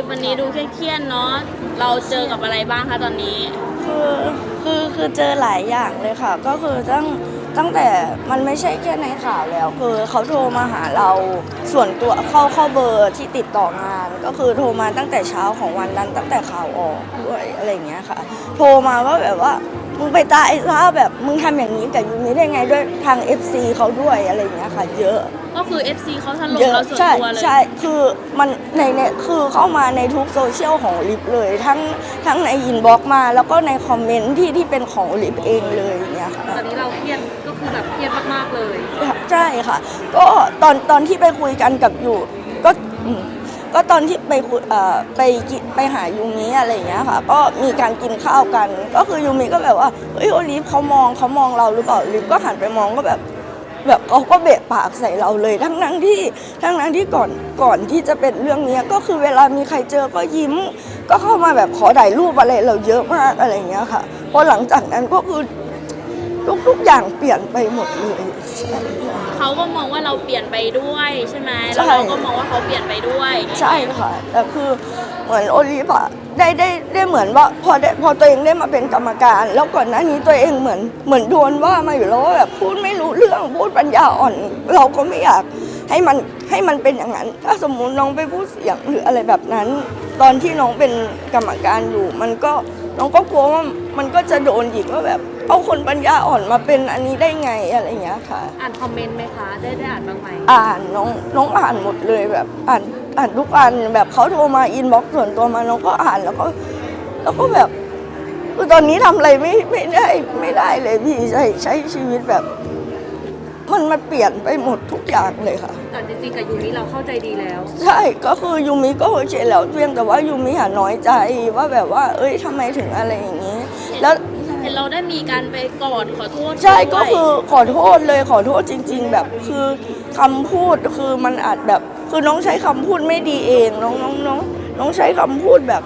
ฟวันนี้ดูเครียดๆเนาะเราเจอกับอะไรบ้างคะตอนนี้ คือคือคือเจอหลายอย่างเลยค่ะ ก็คือตั้งตั้งแต่มันไม่ใช่แค่ในข่าวแล้ว คือเขาโทรมาหาเราส่วนตัวเข้าเข้าเบอร์ที่ติดต่องาน ก็คือโทรมาตั้งแต่เช้าของวันนั้นตั้งแต่ข่าวออกด้วยอะไรอย่างเงี้ยค่ะ โทรมาว่าแบบว่ามึงไปตายซะแบบมึงทำอย่างนี้กับยูมิได้ไงด้วยทาง FC เขาด้วยอะไรอย่างเงี้ยค่ะ เยอะ ก็คือ FC เขาถล่มเยอะเราส่วนใช่ตัวเลยใช่คือมันในเนี่ยคือเข้ามาในทุกโซเชียลของลิฟเลย ทั้งทั้งในอินบ็อกมาแล้วก็ในคอมเมนต์ที่ที่เป็นของลิฟเองเลยเนี่ยค่ะ ตอนนี้เราเครียดก็คือแบบเครียดมากๆเลย ใช่ค่ะ ก็ตอนตอนที่ไปคุยกันกับอยู่ ก็อืมก็ตอนที่ไปคุยเอ่อไปกินไปหายูมิอะไรอย่างเงี้ยค่ะ ก็มีการกินข้าวกัน ก็คือยูมิก็แบบว่าเฮ้ยโอลิฟเขามองเขามองเราหรือเปล่าลิฟก็หันไปมองก็แบบ แบบเขาก็เบะปากใส่เราเลย ทั้งนั้นที่ทั้งนั้นที่ก่อนก่อนที่จะเป็นเรื่องเนี้ยก็คือเวลามีใครเจอก็ยิ้ม ก็เข้ามาแบบขอถ่ายรูปอะไรเราเยอะมากอะไรเงี้ยค่ะพอหลังจากนั้นก็คือ ทุกทุกอย่างเปลี่ยนไปหมดเลยใช่ เขาก็มองว่าเราเปลี่ยนไปด้วยใช่ไหมใช่ แล้วเราก็มองว่าเขาเปลี่ยนไปด้วยใช่ค่ะ แต่คือเหมือนโอลิฟอะได้ได้ได้เหมือนว่าพอได้พอตัวเองได้มาเป็นกรรมการ แล้วก่อนหน้านี้ตัวเองเหมือนเหมือนโดนว่ามาอยู่แล้วว่าแบบพูดไม่รู้เรื่องพูดปัญญาอ่อน เราก็ไม่อยากให้มันให้มันเป็นอย่างนั้น ถ้าสมมุติน้องไปพูดเสียงหรืออะไรแบบนั้น ตอนที่น้องเป็นกรรมการอยู่ มันก็น้องก็กลัวว่ามันก็จะโดนอีกว่าแบบ เอาคนปัญญาอ่อนมาเป็นอันนี้ได้ไงอะไรอย่างเงี้ยค่ะ อ่านคอมเมนต์ไหมคะ ได้ได้อ่านบ้างไหมอ่านน้องน้องอ่านหมดเลยแบบอ่านอ่านทุกอันแบบเขาโทรมาอินบ็อกซ์ส่วนตัวมาน้องก็อ่านแล้วก็ แล้วก็แบบคือตอนนี้ทำอะไรไม่ไม่ได้ไม่ได้เลยพี่ใช้ใช้ชีวิตแบบ มันมาเปลี่ยนไปหมดทุกอย่างเลยค่ะ แต่จริงๆกับยูมิเราเข้าใจดีแล้ว ใช่ก็คือยูมิก็โอเคแล้วเพียงแต่ว่ายูมิหาน้อยใจว่าแบบว่า เอ้ยทำไมถึงอะไรอย่างนี้ แล้วเห็ นเราได้มีการไปกอดขอโทษใช่ด้วยก็คือขอโทษเลยขอโทษจริง ๆ แบบคือคำพูดคือมันอาจแบบคือน้องใช้คำพูดไม่ดีเองน้องน้องน้องน้องใช้คำพูดแบบ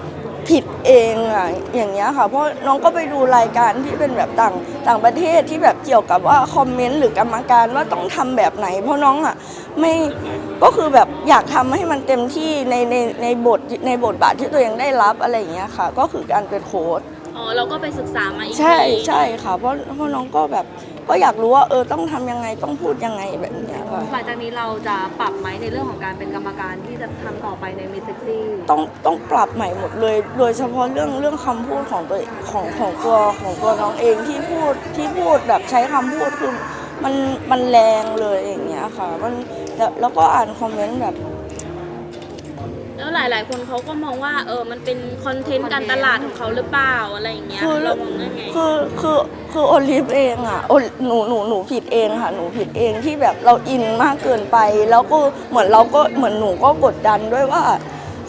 ผิดเองอะอย่างเงี้ยค่ะ เพราะน้องก็ไปดูรายการที่เป็นแบบต่างต่างประเทศที่แบบเกี่ยวกับว่าคอมเมนต์หรือกรรมการว่าต้องทำแบบไหน เพราะน้องอะไม่ก็คือแบบอยากทำให้มันเต็มที่ในในในบทในบทบาทที่ตัวเองได้รับอะไรอย่างเงี้ยค่ะ ก็คือการเป็นโค้ชอ๋อ เราก็ไปศึกษามาอีกใช่ทีใช่ค่ะ เพราะเพราะน้องก็แบบก็อยากรู้ว่าเออต้องทำยังไงต้องพูดยังไงแบบเนี้ยค่ะ หลังจากนี้เราจะปรับไหมในเรื่องของการเป็นกรรมการที่จะทำต่อไปในมิสซิซี่ต้องต้องปรับใหม่หมดเลย โดยเฉพาะเรื่องเรื่องคำพูดของตัวของของตัวของตัวน้องเองที่พูดที่พูดแบบใช้คำพูดคือมันมันแรงเลยอย่างเงี้ยค่ะ มันแล้วแล้วก็อ่านคอมเมนต์แบบ แล้วหลาย ๆ คนเขาก็มองว่าเออมันเป็นคอนเทนต์การตลาดของเขาหรือเปล่าอะไรอย่างเงี้ยคือเรามองได้ไงคือคือคือโอลิฟเองอะโอหนูหนูหนูผิดเองค่ะหนูผิดเองที่แบบเราอินมากเกินไป แล้วก็เหมือนเราก็เหมือนหนูก็กดดันด้วยว่า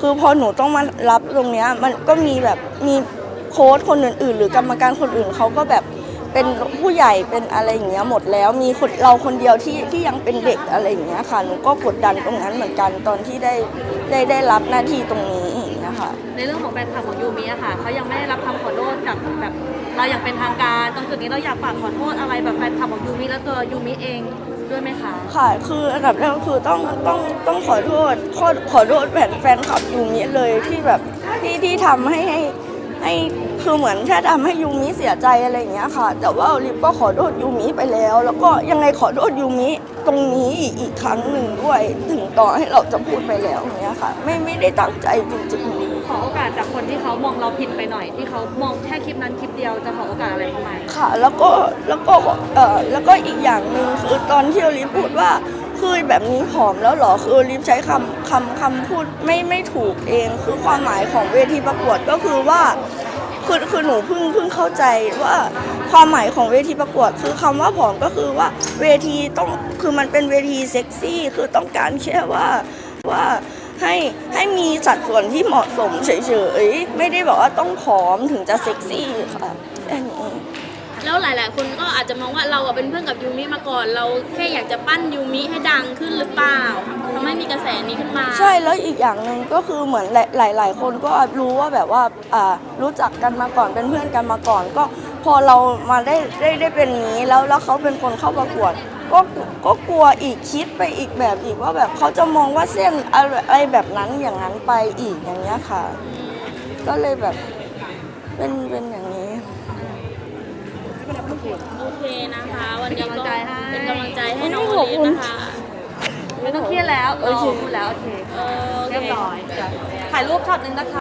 คือพอหนูต้องมารับตรงเนี้ยมันก็มีแบบมีโค้ชคนอื่นๆ หรือกรรมการคนอื่นเขาก็แบบ เป็นผู้ใหญ่เป็นอะไรอย่างเงี้ยหมดแล้วมีคนเราคนเดียวที่ที่ยังเป็นเด็กอะไรอย่างเงี้ยค่ะหนูก็กดดันตรงนั้นเหมือนกันตอนที่ได้ได้ได้รับหน้าที่ตรงนี้อย่างเงี้ยค่ะในเรื่องของแฟนคลับของยูมิอะค่ะเขายังไม่ได้รับคำขอโทษจากแบบเราอย่างเป็นทางการตรงจุดนี้เราอยากฝากขอโทษอะไรแบบแฟนคลับของยูมิและตัวยูมิเองด้วยไหมคะค่ะคืออันดับแรกก็คือต้องต้องต้องขอโทษขอขอโทษแฟนแฟนคลับยูมิเลยที่แบบที่ที่ทำให้ให้ ให้คือเหมือนแค่ทำให้ยูมิเสียใจอะไรอย่างเงี้ยค่ะ แต่ว่าลิฟก็ขอโทษยูมิไปแล้ว แล้วก็ยังไงขอโทษยูมิตรงนี้อีกอีกครั้งหนึ่งด้วยถึงต่อให้เราจะพูดไปแล้วอย่างเงี้ยค่ะ ไม่ไม่ได้ตั้งใจจริงๆขอโอกาสจากคนที่เขามองเราผิดไปหน่อยที่เขามองแค่คลิปนั้นคลิปเดียวจะขอโอกาสอะไรเขาไหมค่ะ แล้วก็แล้วก็เออแล้วก็อีกอย่างหนึ่งคือตอนที่โอลิฟพูดว่า คือแบบนี้ผอมแล้วหรอคือลิฟใช้คำคำคำพูดไม่ไม่ถูกเอง คือความหมายของเวทีประกวดก็คือว่าคือคือหนูเพิ่งเพิ่งเข้าใจว่าความหมายของเวทีประกวด คือคำว่าผอมก็คือว่าเวทีต้องคือมันเป็นเวทีเซ็กซี่ คือต้องการแค่ว่าว่าให้ให้มีสัดส่วนที่เหมาะสมเฉยๆไม่ได้บอกว่าต้องผอมถึงจะเซ็กซี่ค่ะแค่นี้ แล้วหลาย ๆ คนก็อาจจะมองว่าเราอะเป็นเพื่อนกับยูมิมาก่อน เราแค่อยากจะปั้นยูมิให้ดังขึ้นหรือเปล่าทำให้มีกระแสนี้ขึ้นมา ใช่แล้วอีกอย่างหนึ่งก็คือเหมือนหลายหลาย ๆ คนก็รู้ว่าแบบว่าอ่ารู้จักกันมาก่อนเป็นเพื่อนกันมาก่อน ก็พอเรามาได้ได้ได้เป็นนี้แล้วแล้วเขาเป็นคนเข้าประกวดก็ก็กลัวอีกคิดไปอีกแบบอีกว่าแบบเขาจะมองว่าเส้นอะไรแบบนั้นอย่างนั้นไปอีกอย่างเงี้ยค่ะ ก็เลยแบบเป็นเป็นอย่าง โอเคนะคะ วันนี้เป็นใจให้เป็นกำลังใจให้น้องโอลิฟนะคะ ไม่ต้องเครียดแล้ว เออชูแล้ว โอเค เออโอเค เรียบร้อย ถ่ายรูปช็อตหนึ่งนะคะ